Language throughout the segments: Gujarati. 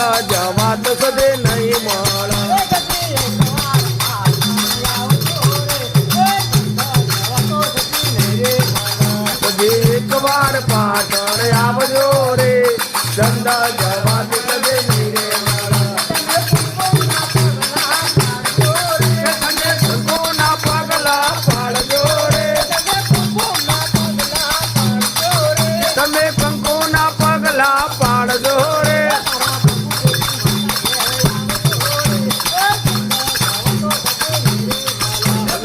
મારા જવા તો સદે નહીં મળે. એકવાર પાટણ આવજો રે ચંદા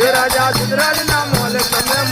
હે રાજા ગુજરાત ના મોલ તમે